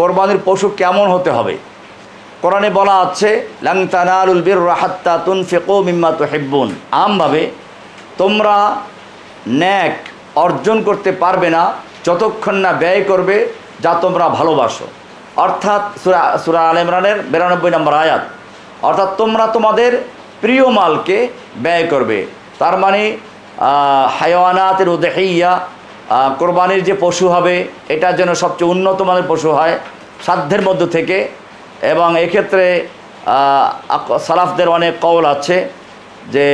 কোরবানির পশু কেমন হতে হবে? কোরআনে বলা আছে, লাং তানালুল বীর রাহাত্তা তুন ফেকো মিম্মা তো হেব্বুন আমভাবে তোমরা ন্যাক অর্জন করতে পারবে না যতক্ষণ না ব্যয় করবে যা তোমরা ভালোবাসো। অর্থাৎ সুরা সুরা আল ইমরানের বিরানব্বই নম্বর আয়াত, অর্থাৎ তোমরা তোমাদের প্রিয় মালকে ব্যয় করবে। তার মানে হায়াওয়ানাতের উদেহিয়া কোরবানির যে পশু হবে, এটা যেন সবচেয়ে উন্নত মানের পশু হয় সাধ্যের মধ্য থেকে। এবং এক্ষেত্রে সালাফদের অনেক কওল আছে যে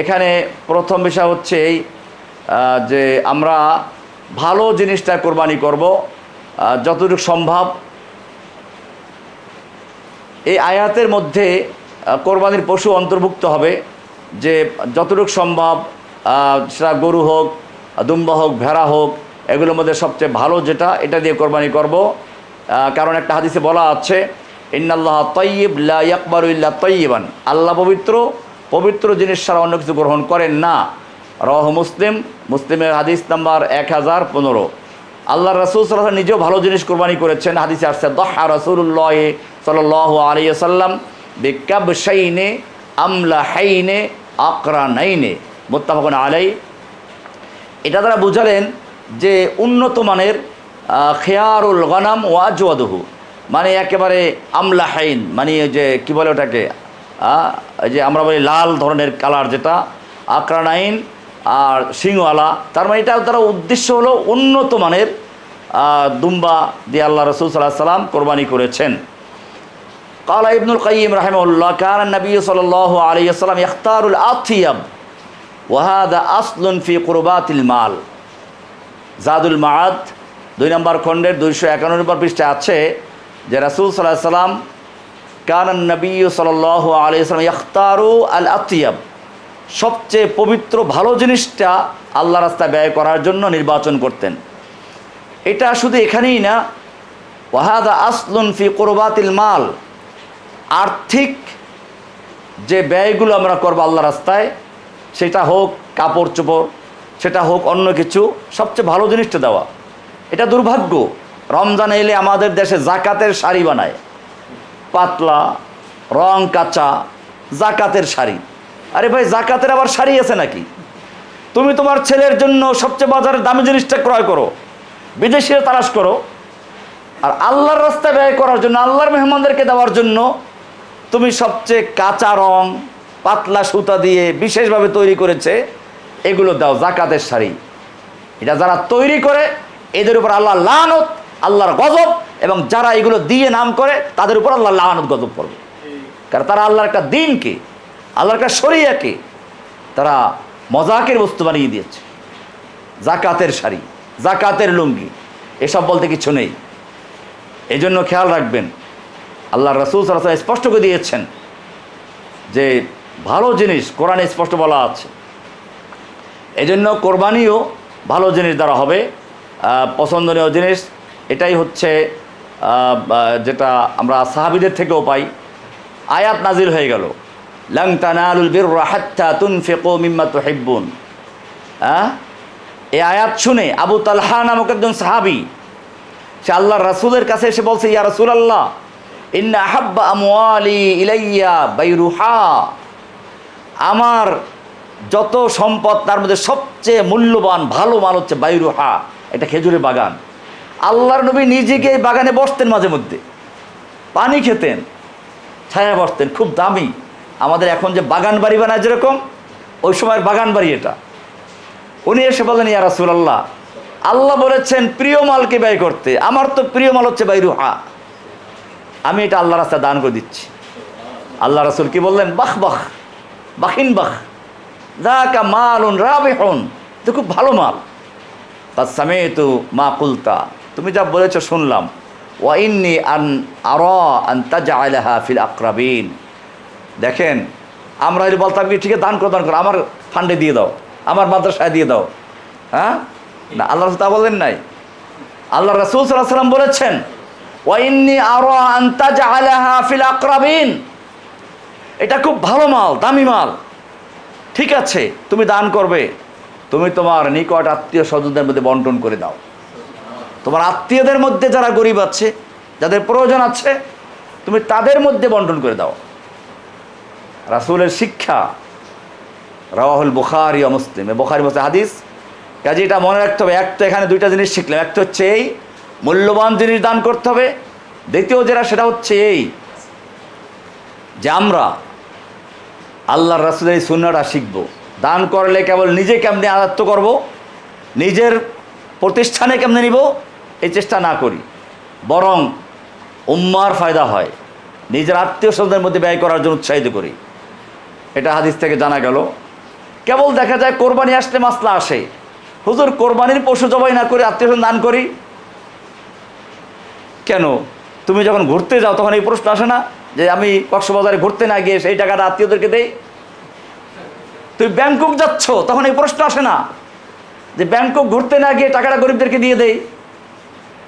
এখানে প্রথম বিষয় হচ্ছে এই যে আমরা ভালো জিনিসটা কোরবানি করব যতটুকু সম্ভব। এই আয়াতের মধ্যে কোরবানির পশু অন্তর্ভুক্ত হবে যে যতটুকু সম্ভব সেটা গরু হোক দুম্বা হোক, ভেড়া হোক, এগুলোর মধ্যে সবচেয়ে ভালো যেটা, এটা দিয়ে কোরবানি করব। কারণ একটা হাদিসে বলা আছে, ইন্নাল্লাহ তৈব লা ইয়াকবারু ইল্লা তৈবান আল্লাহ পবিত্র পবিত্র জিনিস ছাড়া অন্য কিছু গ্রহণ করেন না। রহ মুসলিম, মুসলিমের হাদিস নাম্বার এক হাজার পনেরো। আল্লাহ রসুল সাল্লাহ নিজেও ভালো জিনিস কোরবানি করেছেন। হাদিসে আসছে, দহা রসুল্লাহ সাল আলী সাল্লাম বিকাব শাইনে আমলা হাইনে আকরা নাইনে মোত্তাফাকুন আলাই এটা তারা বুঝালেন যে উন্নত মানের খেয়ারুল গনাম ওয়াজওয়াদহু মানে একেবারে আমলাহাইন মানে যে কি বলে ওটাকে? যে আমরা বলি লাল ধরনের কালার যেটা, আক্রানাইন আর সিংওয়ালা তার মানে এটা তারা উদ্দেশ্য হলো উন্নত মানের দুম্বা দিয়ে আল্লাহ রসুল সাল্লাহ সাল্লাম কোরবানি করেছেন। কালা ইবনুল কাইম রাহেমুল্লাহ কান নবী সাল আলী আসসালাম ইখতারুল আথিয়াব ওয়াহাদা আসলুন ফি কুরবাতিল মাল। জাদুল মাদ দুই নম্বর খণ্ডের দুইশো একান্ন নম্বর পৃষ্ঠে আছে যে রাসুল সাল্লাহ সাল্লাম কানন নবী সাল আলিয়াল্লাম ইখতারু আল আতিয়াব। সবচেয়ে পবিত্র ভালো জিনিসটা আল্লাহ রাস্তা ব্যয় করার জন্য নির্বাচন করতেন। এটা শুধু এখানেই না, ওয়াহাদা আসলুন ফি কোরবাতিল মাল। আর্থিক যে ব্যয়গুলো আমরা করব আল্লাহ রাস্তায় সেটা হোক কাপড় চোপড়, সেটা হোক অন্য কিছু, সবচেয়ে ভালো জিনিসটা দেওয়া। এটা দুর্ভাগ্য। রমজান এলে আমাদের দেশে জাকাতের শাড়ি বানায়। পাতলা, রং কাঁচা, জাকাতের শাড়ি। আরে ভাই, জাকাতের আবার শাড়ি আছে নাকি? তুমি তোমার ছেলের জন্য সবচেয়ে বাজারের দামি জিনিসটা ক্রয় করো। বিদেশিরা তালাশ করো। আর আল্লাহর রাস্তায় ব্যয় করার জন্য, আল্লাহর মেহমানদেরকে দেওয়ার জন্য, তুমি সবচেয়ে কাঁচা রং পাতলা সুতা দিয়ে বিশেষভাবে তৈরি করেছে, এগুলো দাও, জাকাতের শাড়ি। এটা যারা তৈরি করে, এদের উপর আল্লাহ লানত, আল্লাহর গজব, এবং যারা এগুলো দিয়ে নাম করে, তাদের উপর আল্লাহ লানত গজব পড়বে। কারণ তারা আল্লাহর একটা দিনকে, আল্লাহর একটা শরিয়াকে, তারা মজাকের বস্তু বানিয়ে দিয়েছে। জাকাতের শাড়ি, জাকাতের লুঙ্গি, এসব বলতে কিছু নেই। এই জন্য খেয়াল রাখবেন আল্লাহ রসুল স্পষ্ট করে দিয়েছেন যে ভালো জিনিস কোরআনে স্পষ্ট বলা আছে। এই জন্য কোরবানিও ভালো জিনিস দ্বারা হবে। পছন্দনীয় জিনিস। এটাই হচ্ছে যেটা আমরা সাহাবিদের থেকেও পাই। আয়াত নাজিল হয়ে গেল। তুন ফেকো হ্যাঁ এই আয়াত শুনে আবু তালহা নামক একজন সাহাবি, সে আল্লাহ রাসুলের কাছে এসে বলছে, ইয়া রাসুল আল্লাহ ইন্না আহাব্বা আমওয়ালি ইলাইয়া বাইরুহা। আমার যত সম্পদ, তার মধ্যে সবচেয়ে মূল্যবান, ভালো মাল হচ্ছে বাইরুহা, এটা খেজুরের বাগান। আল্লাহর নবী নিজেকে এই বাগানে বসতেন মাঝে মধ্যে। পানি খেতেন, ছায়া বসতেন, খুব দামি। আমাদের এখন যে বাগান বাড়ি বানায় যেরকম, ওই সময়ের বাগান বাড়ি এটা। উনি এসে বলেন ইয়া রাসূলুল্লাহ, আল্লাহ বলেছেন প্রিয় মালকে ব্যয় করতে। আমার তো প্রিয় মাল হচ্ছে বাইরুহা। আমি এটা আল্লাহ রাস্তায় দান করে দিচ্ছি। আল্লাহ রাসূল কি বললেন, বাহ বাহ বাহিন বাহ দাকা মালুন রাবিহুন। তো খুব ভালো মাল। তা সামেতু মা কুলতা। তুমি যা বলেছ শুনলাম। ওয়াইন্নি আন আর আন তাজআলাহা ফিল আকরাবিন। দেখেন, আমরা যদি বলতাম কি, ঠিক দান করো দান করো, আমার ফান্ডে দিয়ে দাও, আমার মাদ্রাসায় দিয়ে দাও। হ্যাঁ? না, আল্লাহ তা বলেন নাই। আল্লাহ রাসূল আলাইহি সাল্লাম বলেছেন ওয়াইন্নি আর আন তাজআলাহা ফিল আকরাবিন। এটা খুব ভালো মাল, দামি মাল। ঠিক আছে, তুমি দান করবে। তুমি তোমার নিকট আত্মীয় স্বজনদের মধ্যে বন্টন করে দাও। তোমার আত্মীয়দের মধ্যে যারা গরিব আছে, যাদের প্রয়োজন আছে, তুমি তাদের মধ্যে বন্টন করে দাও। রাসুলের শিক্ষা রাহুল বুখারি ও মুসলিম। বুখারি মুসলিম হাদিস, কাজে এটা মনে রাখতে হবে, এক তো এখানে দুইটা জিনিস শিখলাম। একটা হচ্ছে এই, মূল্যবান জিনিস দান করতে হবে। দ্বিতীয় যেটা, সেটা হচ্ছে এই যে আমরা আল্লাহর রাসুলের এই সুন্নাটা শিখব। দান করলে কেবল নিজে কেমনে আয়ত্ত করব? নিজের প্রতিষ্ঠানে কেমনে নিব? এই চেষ্টা না করি। বরং উম্মার ফায়দা হয়। নিজের আত্মীয় স্বজনের মধ্যে ব্যয় করার জন্য উৎসাহিত করি। এটা হাদিস থেকে জানা গেল। কেবল দেখা যায় কোরবানি আসলে মাসলা আসে। হুজুর, কোরবানির পশু জবাই না করে আত্মীয় দান করি? কেন? তুমি যখন ঘুরতে যাও, তখন এই প্রশ্ন আসে না? যে আমি কক্সবাজারে ঘুরতে না গিয়ে সেই টাকাটা আত্মীয়দেরকে দেই। তুই ব্যাংকক যাচ্ছ, তখন এই প্রশ্ন আসে না। যে ব্যাংকক ঘুরতে না গিয়ে টাকাটা গরিবদেরকে দিয়ে দেই।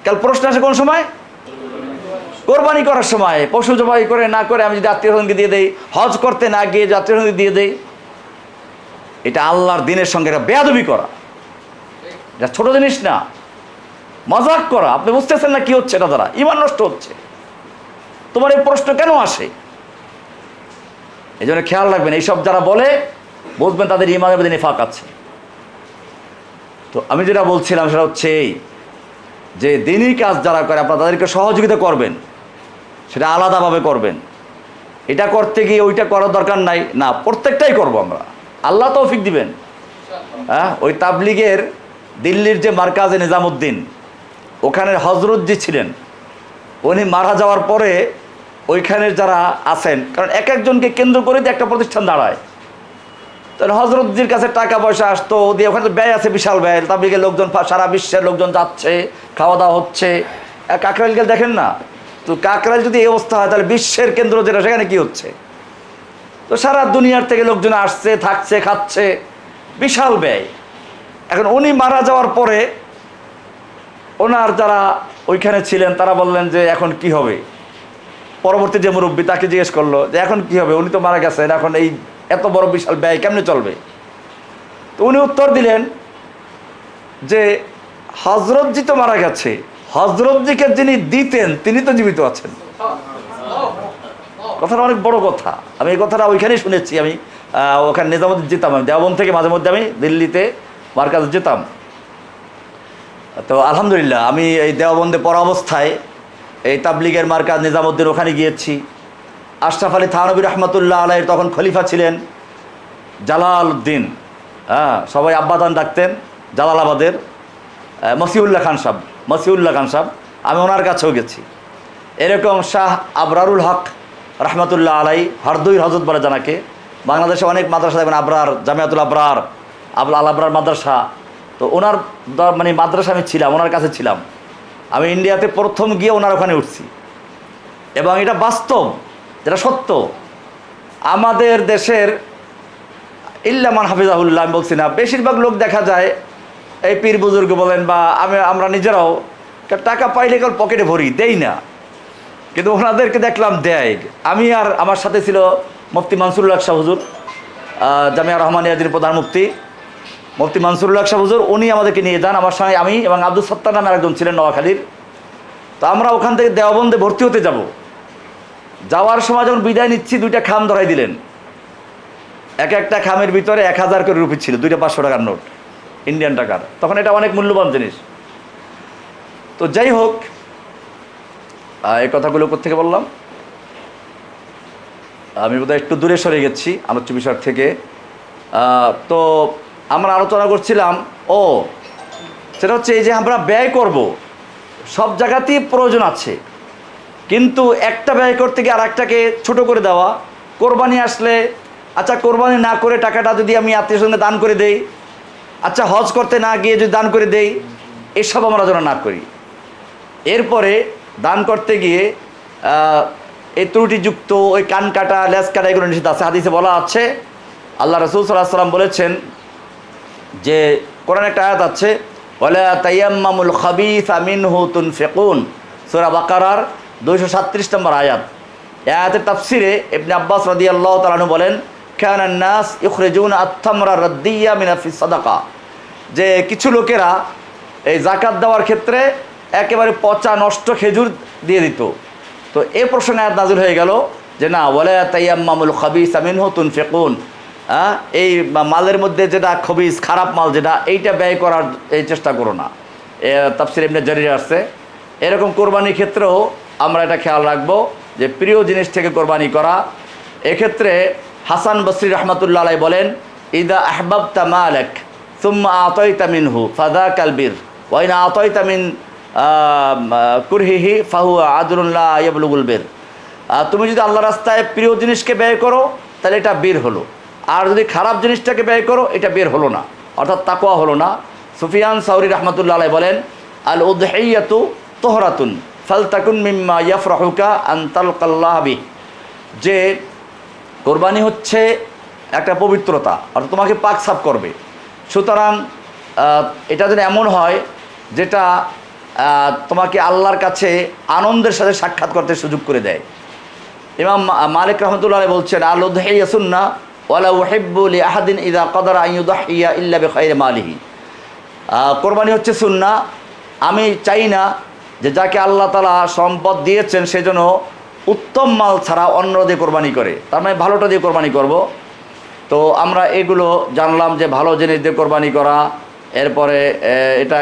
কাল প্রশ্ন আসে কোন সময়? কোরবানি করার সময়। পশু জবাই করে, না করে আমি যদি আত্মীয় স্বজনকে দিয়ে দেই, হজ করতে না গিয়ে আত্মীয় স্বজনকে দিয়ে দেই, এটা আল্লাহর দিনের সঙ্গে এটা বেয়াদবি করা। এটা ছোট জিনিস না। মজাক করা। আপনি বুঝতেছেন না কি হচ্ছে এটা দ্বারা? ইমান নষ্ট হচ্ছে। তোমার এই প্রশ্ন কেন আসে? এই জন্য খেয়াল রাখবেন, এইসব যারা বলে, বুঝবেন তাদের ইমানের মধ্যে ফাঁক আছে। তো আমি যেটা বলছিলাম সেটা হচ্ছে এই, যে দিনই কাজ যারা করে, আপনারা তাদেরকে সহযোগিতা করবেন। সেটা আলাদাভাবে করবেন। এটা করতে গিয়ে ওইটা করার দরকার নাই। না, প্রত্যেকটাই করব আমরা। আল্লাহ তৌফিক দিবেন। হ্যাঁ ওই তাবলিগের দিল্লির যে মার্কাজে নিজামুদ্দিন, ওখানের হজরত জি ছিলেন, উনি মারা যাওয়ার পরে ওইখানের যারা আছেন, কারণ এক একজনকে কেন্দ্র করে দিয়ে একটা প্রতিষ্ঠান দাঁড়ায়। তাহলে হজরতজির কাছে টাকা পয়সা আসতো, দিয়ে ওখানে তো ব্যয় আছে, বিশাল ব্যয়। তাবলিগের লোকজন, সারা বিশ্বের লোকজন যাচ্ছে, খাওয়া দাওয়া হচ্ছে। কাকরাইলকে দেখেন না? তো কাকরাইল যদি এই অবস্থা হয়, তাহলে বিশ্বের কেন্দ্র যেটা, সেখানে কি হচ্ছে? তো সারা দুনিয়ার থেকে লোকজন আসছে, থাকছে, খাচ্ছে। বিশাল ব্যয়। এখন উনি মারা যাওয়ার পরে ওনার যারা ওইখানে ছিলেন, তারা বললেন যে এখন কি হবে? পরবর্তী যে মুরব্বী তাকে জিজ্ঞেস করল যে, এখন কি হবে? উনি তো মারা গেছেন এখন এই এত বড় বিশাল ব্যয় কেমনে চলবে? তো উনি উত্তর দিলেন যে হজরতজি তো মারা গেছে। হজরতজিকে যিনি দিতেন, তিনি তো জীবিত আছেন। কথাটা অনেক বড় কথা। আমি এই কথাটা ওইখানেই শুনেছি। আমি ওখানে নিজামুদ্দিন যেতাম আমি দেওবন্দ থেকে মাঝে মধ্যে আমি দিল্লিতে মার্কাজে যেতাম তো আলহামদুলিল্লাহ, আমি এই দেওবন্দে পড়া অবস্থায় এই তাবলিগের মার্কাজ নিজামুদ্দিন ওখানে গিয়েছি। আশরাফ আলী থানবী রহমতুল্লাহ আলাইয়ের তখন খলিফা ছিলেন জালাল উদ্দিন হ্যাঁ সবাই আব্বাদান ডাকতেন, জালালাবাদের। মসিউল্লাহ খান সাহেব, মসিউল্লাহ খান সাহেব, আমি ওনার কাছেও গেছি। এরকম শাহ আবরারুল হক রহমতুল্লাহ আলাই, হরদুই হজরত বলে জানাকে। বাংলাদেশে অনেক মাদ্রাসা দেখবেন আবরার, জামিয়াতুল আবরার, আবুল আল আবরার মাদ্রাসা। তো ওনার মানে মাদ্রাসা আমি ছিলাম, ওনার কাছে ছিলাম। আমি ইন্ডিয়াতে প্রথম গিয়ে ওনার ওখানে উঠছি। এবং এটা বাস্তব, যেটা সত্য। আমাদের দেশের ইল্লামান হাফিজাহুল্লাহ, আমি বলছি না, বেশিরভাগ লোক দেখা যায় এই পীর বুজুর্গ বলেন বা আমি, আমরা নিজেরাও টাকা পাইলে কেবল পকেটে ভরি, দেই না। কিন্তু ওনাদেরকে দেখলাম দেয়। আমি আর আমার সাথে ছিল মুফতি মানসুরুল্লাহ শাহ হুজুর জামিয়া রহমানিয়াদিন প্রধান মুফতি। মুফতি মানসুরুল্লাহ শাহ হুজুর, উনি আমাদেরকে নিয়ে যান। আমার সঙ্গে আমি এবং আব্দুল সত্তার নামে একজন ছিলেন নোয়াখালীর। তো আমরা ওখান থেকে দেওবন্দে ভর্তি হতে যাব। যাওয়ার সময় যখন বিদায় নিচ্ছি, দুইটা খাম ধরাই দিলেন। এক একটা খামের ভিতরে এক হাজার করে রুপি ছিল, দুইটা পাঁচশো টাকার নোট, ইন্ডিয়ান টাকার। তখন এটা অনেক মূল্যবান জিনিস। তো যাই হোক এই কথাগুলো থেকে বললাম? আমি বোধহয় একটু দূরে সরে গেছি আলোচ্য বিষয় থেকে। তো আমরা আলোচনা করছিলাম, ও, সেটা হচ্ছে এই যে আমরা ব্যয় করব, সব জায়গাতেই প্রয়োজন আছে। কিন্তু একটা ব্যয় করতে গিয়ে আর একটাকে ছোটো করে দেওয়া, কোরবানি আসলে আচ্ছা কোরবানি না করে টাকাটা যদি আমি আত্মীয় সঙ্গে দান করে দেই আচ্ছা হজ করতে না গিয়ে যদি দান করে দেই, এসব আমরা যেন না করি। এরপরে দান করতে গিয়ে এই ত্রুটিযুক্ত, ওই কান কাটা, লেজ কাটা এগুলো নিষিদ্ধ আছে। হাদিসে বলা আছে, আল্লাহ রসুল সাল্লাহ সাল্লাম বলেছেন যে কোরআন একটা আয়াত আছে বলে তাইয়াম্মামুল খাবিস আমিন হুতুন ফেকুন সুরা বাকারার দুইশো সাতত্রিশ নম্বর আয়াত। আয়াতের তাফসিরে ইবনে আব্বাস রাদি আল্লাহ তালানু বলেন খান নাস ইখরেজুন আত্মামরা রদ্দিয়া মিনাফি সাদাকা। যে কিছু লোকেরা এই জাকাত দেওয়ার ক্ষেত্রে একেবারে পচা নষ্ট খেজুর দিয়ে দিত। তো এ প্রসঙ্গে আয়াত নাজিল হয়ে গেল যে, না বলে তাইয়াম্মামুল খবিস আমিন হতুন ফেকুন এই মালের মধ্যে যেটা খবিস খারাপ মাল যেটা, এইটা ব্যয় করার এই চেষ্টা করো না। তাফসির এমনি জারিয়ে আসছে। এরকম কোরবানির ক্ষেত্রেও আমরা এটা খেয়াল রাখব যে প্রিয় জিনিস থেকে কোরবানি করা। এক্ষেত্রে হাসান বসরি রহমতুল্লাহ বলেন, ইদা আহবাব তামালেক সুম্মা আতই তামিনহু ফাদা কালবির ওয়াইনা আতই তামিন কুরহিহি ফাহু আদরুল্লাহ ইবলুগুল বের। তুমি যদি আল্লাহ রাস্তায় প্রিয় জিনিসকে ব্যয় করো, তাহলে এটা বীর হলো। আর যদি খারাপ জিনিসটাকে ব্যয় করো, এটা বের হলো না। অর্থাৎ তাকোয়া হলো না। সুফিয়ান সাউরি রহমতুল্লাহ আলাই বলেন আল উদহাইয়াতু তোহরাতুন ফালতাকুন মিম্মা ইয়াফরাহুকা আন্তাল কাল্লাহাবি যে কোরবানি হচ্ছে একটা পবিত্রতা, অর্থাৎ তোমাকে পাক সাফ করবে। সুতরাং এটা যেন এমন হয় যেটা তোমাকে আল্লাহর কাছে আনন্দের সাথে সাক্ষাৎ করতে সুযোগ করে দেয়। ইমাম মালিক রহমতুল্লাহ বলছেন আল উদহাইয়া সুন্না আহাদিন ইদা ইল্লা মালিহি। কোরবানি হচ্ছে সুন্না আমি চাই না যে যাকে আল্লাহ তালা সম্পদ দিয়েছেন সেজন্য উত্তম মাল ছাড়া অন্য দিয়ে কোরবানি করে। তার মানে ভালোটা দিয়ে কোরবানি করব। তো আমরা এগুলো জানলাম যে ভালো জিনিস দিয়ে কোরবানি করা। এরপরে এটা